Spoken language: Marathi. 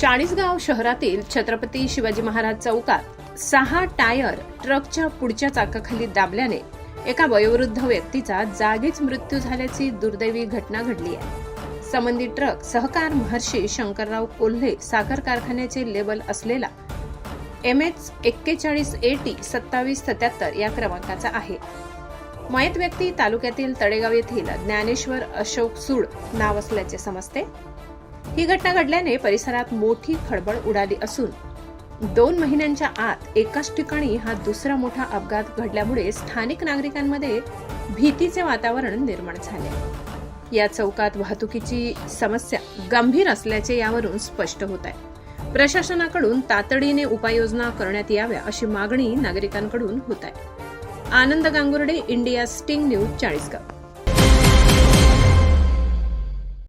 चाळीसगाव शहरातील छत्रपती शिवाजी महाराज चौकात सहा टायर ट्रकच्या पुढच्या चाकाखाली दाबल्याने एका वयोवृद्ध व्यक्तीचा जागीच मृत्यू झाल्याची दुर्दैवी घटना घडली आहे. संबंधित ट्रक सहकार महर्षी शंकरराव कोल्हे साखर कारखान्याचे लेबल असलेला एम एच एक्केचाळीस ए टी सत्तावीस सत्याहत्तर या क्रमांकाचा आहे. मयत व्यक्ती तालुक्यातील तळेगाव येथील ज्ञानेश्वर अशोक सूड नाव असल्याचे समजते. ही घटना घडल्याने परिसरात मोठी खळबळ उडाली असून दोन महिन्यांच्या आत एकाच ठिकाणी हा दुसरा मोठा अपघात घडल्यामुळे स्थानिक नागरिकांमध्ये भीतीचे वातावरण निर्माण झाले. या चौकात वाहतुकीची समस्या गंभीर असल्याचे यावरून स्पष्ट होत आहे. प्रशासनाकडून तातडीने उपाययोजना करण्यात याव्या अशी मागणी नागरिकांकडून होत आहे. Anand Gangurde India sting news Chalisgaon.